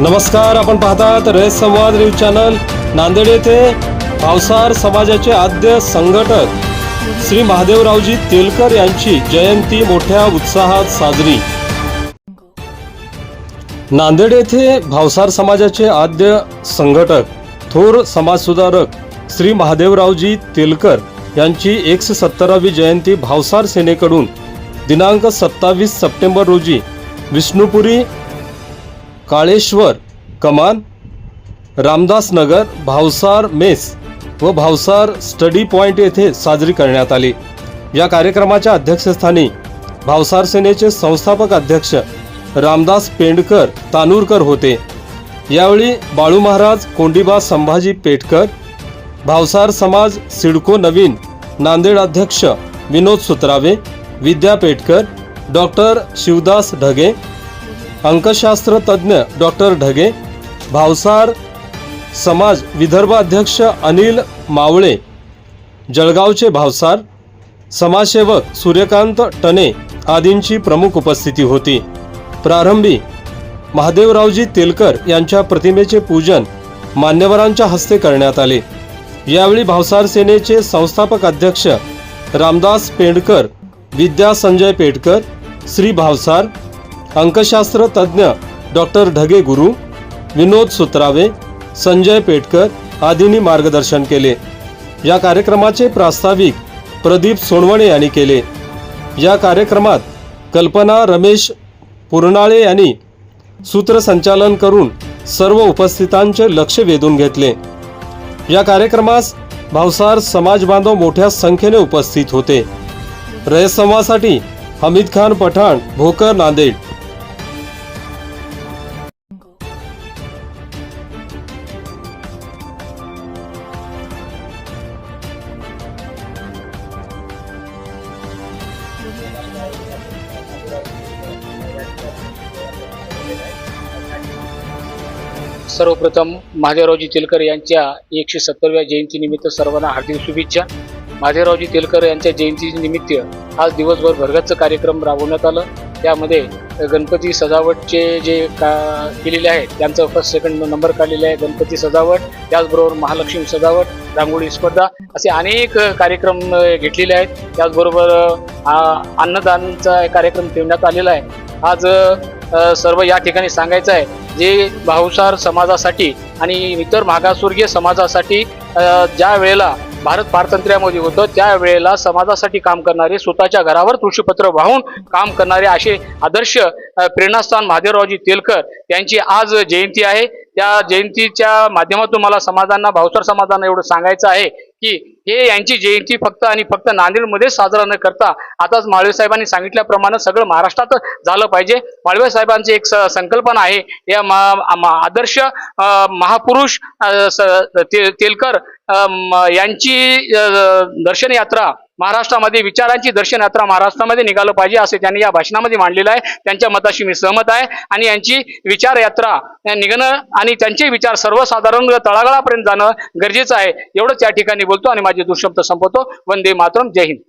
नमस्कार आपण पाहतात रयत संवाद न्यूज चॅनल. नांदेड येथे भावसार समाजाचे आद्य संघटक श्री महादेवरावजी तेलकर यांची जयंती मोठ्या उत्साहात साजरी. नांदेड येथे भावसार समाजाचे आद्य संघटक थोर समाजसुधारक श्री महादेवरावजी तेलकर यांची एकशे सत्तरावी जयंती भावसार सेनेकडून. दिनांक सत्तावीस सप्टेंबर रोजी विष्णुपुरी काळेश्वर कमान रामदास नगर भावसार मेस व भावसार स्टडी पॉइंट येथे साजरी करण्यात आली. या कार्यक्रमाच्या अध्यक्षस्थानी भावसार सेनेचे संस्थापक अध्यक्ष रामदास पेंडकर तानूरकर होते. यावेळी बाळू महाराज कोंडीबा संभाजी पेटकर भावसार समाज सिडको नवीन नांदेड अध्यक्ष विनोद सुत्रावे विद्या पेटकर डॉक्टर शिवदास ढगे अंकशास्त्र तज्ज्ञ डॉक्टर ढगे भावसार समाज विदर्भ अध्यक्ष अनिल मावळे जळगावचे भावसार समाजसेवक सूर्यकांत टणे आदींची प्रमुख उपस्थिती होती. प्रारंभी महादेवरावजी तेलकर यांच्या प्रतिमेचे पूजन मान्यवरांच्या हस्ते करण्यात आले. यावेळी भावसार सेनेचे संस्थापक अध्यक्ष रामदास पेंडकर विद्या संजय पेटकर श्री भावसार अंकशास्त्र तज्ज्ञ डॉक्टर ढगे गुरु विनोद सुत्रावे संजय पेटकर आदींनी मार्गदर्शन केले. या कार्यक्रमाचे प्रास्ताविक प्रदीप सोनवणे यांनी केले. या कार्यक्रमात कल्पना रमेश पुरनाळे यांनी सूत्रसंचालन करून सर्व उपस्थितांचे लक्ष वेधून घेतले. या कार्यक्रमास भावसार समाज बांधव मोठ्या संख्येने उपस्थित होते. रयसंवासाठी हमीद खान पठाण भोकर नांदेड. सर्वप्रथम महादेवरावजी तेलकर यांच्या एकशे सत्तरव्या जयंतीनिमित्त सर्वांना हार्दिक शुभेच्छा. महादेवरावजी तेलकर यांच्या जयंतीनिमित्त आज दिवसभर भरगतचं कार्यक्रम राबवण्यात आलं. त्यामध्ये गणपती सजावटचे जे का केलेले आहे त्यांचं फर्स्ट सेकंड नंबर काढलेले आहे गणपती सजावट त्याचबरोबर महालक्ष्मी सजावट रांगोळी स्पर्धा असे अनेक कार्यक्रम घेतलेले आहेत. त्याचबरोबर अन्नदानचा कार्यक्रम ठेवण्यात आलेला आहे. आज सर्व या ठिकाणी सांगायचं आहे जे भाऊसार समाजासाठी आणि इतर मागासवर्गीय समाजासाठी ज्या वेळेला भारत पारतंत्र्यामध्ये होतं त्यावेळेला समाजासाठी काम करणारे स्वतःच्या घरावर तुळशीपत्र वाहून काम करणारे असे आदर्श प्रेरणास्थान महादेवरावजी तेलकर यांची आज जयंती आहे. त्या जयंतीच्या माध्यमातून मला समाजांना भावसार समाजांना एवढं सांगायचं आहे की हे यांची जयंती फक्त आणि फक्त नांदेडमध्ये साजरा न करता आताच माळवे साहेबांनी सांगितल्याप्रमाणे सगळं महाराष्ट्रात झालं पाहिजे. माळवे साहेबांची एक स- संकल्पना आहे. या आदर्श महापुरुष स- ते- तेलकर म- यांची दर्शन यात्रा महाराष्ट्रामध्ये विचारांची दर्शन यात्रा महाराष्ट्रामध्ये निघालं पाहिजे असे त्यांनी या भाषणामध्ये मांडलेलं आहे. त्यांच्या मताशी मी सहमत आहे. आणि यांची विचार यात्रा निघणं आणि त्यांचे विचार सर्वसाधारण तळागाळापर्यंत जाणं गरजेचं आहे. एवढंच या ठिकाणी बोलतो आणि माझे दुःशब्द संपवतो. वंदे मातरम. जय हिंद.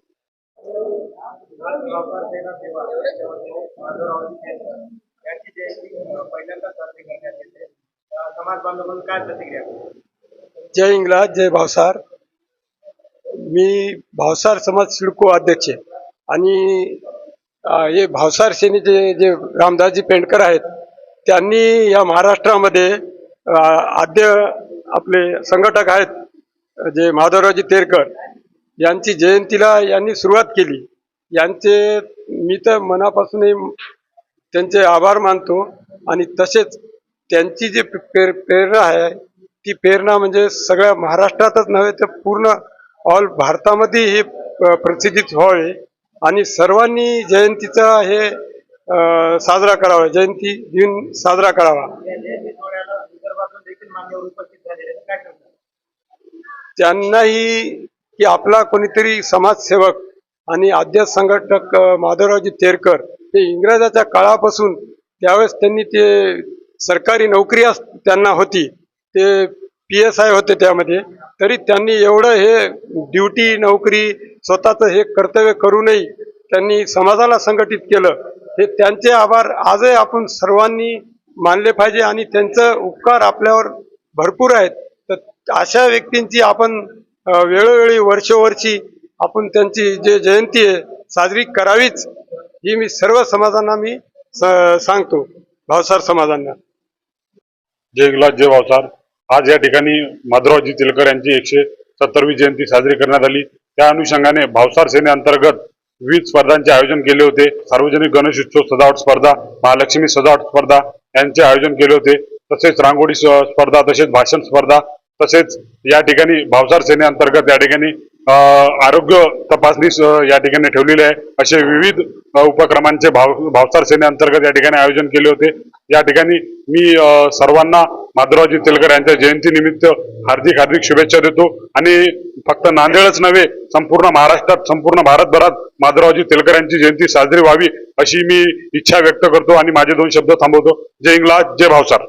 जय इंग्लाज जय भावसार. मी भावसार समाज सिडको अध्यक्ष आणि हे भावसार सेनेचे जे रामदासजी पेंडकर आहेत त्यांनी या महाराष्ट्रामध्ये आद्य आपले संघटक आहेत जे माधवरावजी तेरकर यांची जयंतीला यांनी सुरुवात केली. यांचे मी तर मनापासूनही त्यांचे आभार मानतो आणि तसेच त्यांची जी प्रेर प्रेरणा आहे ती प्रेरणा म्हणजे सगळ्या महाराष्ट्रातच नव्हे तर पूर्ण ऑल भारतामध्ये हे प- प्रसिद्धित व्हावे आणि सर्वांनी जयंतीचा हे साजरा करावा. जयंती दिन साजरा करावा. त्यांनाही की आपला कोणीतरी समाजसेवक आणि आद्य संघटक माधवरावजी तेरकर हे इंग्रजाच्या काळापासून त्यावेळेस त्यांनी ते सरकारी नोकरी अस- त्यांना होती. ते पी एस आय होते त्यामध्ये. तरी त्यांनी एवढं हे ड्युटी नोकरी स्वतःचं हे कर्तव्य करूनही त्यांनी समाजाला संघटित केलं. हे त्यांचे आभार आजही आपण सर्वांनी मानले पाहिजे आणि त्यांचं उपकार आपल्यावर भरपूर आहेत. तर अशा व्यक्तींची आपण वेळोवेळी वर्षोवर्षी आपण त्यांची जे जयंती आहे साजरी करावीच ही मी सर्व समाजांना मी स- सांगतो. भावसार समाजांना. जय गुलाब जय भावसार आज या ठिकाणी माधवरावजी तिलकर यांची एकशे सत्तरवी जयंती साजरी करण्यात आली. त्या अनुषंगाने भावसार सेनेअंतर्गत विविध स्पर्धांचे आयोजन केले होते. सार्वजनिक गणेश उत्सव सजावट स्पर्धा महालक्ष्मी सजावट स्पर्धा यांचे आयोजन केले होते. तसेच रांगोळी स्पर्धा तसेच भाषण स्पर्धा तसेच या ठिकाणी भावसार सेनेअंतर्गत या ठिकाणी आरोग्य तपासणीस या ठिकाणी ठेवलेली आहे. असे विविध उपक्रमांचे भाव भावसार सेनेअंतर्गत या ठिकाणी आयोजन केले होते. या ठिकाणी मी सर्वांना माधुरावजी तेलकर यांच्या जयंतीनिमित्त हार्दिक हार्दिक शुभेच्छा देतो. आणि फक्त नांदेडच नव्हे संपूर्ण महाराष्ट्रात संपूर्ण भारतभरात माधुरावजी तेलकर यांची जयंती साजरी व्हावी अशी मी इच्छा व्यक्त करतो आणि माझे दोन शब्द थांबवतो. जय इंग्लाज जय भावसार.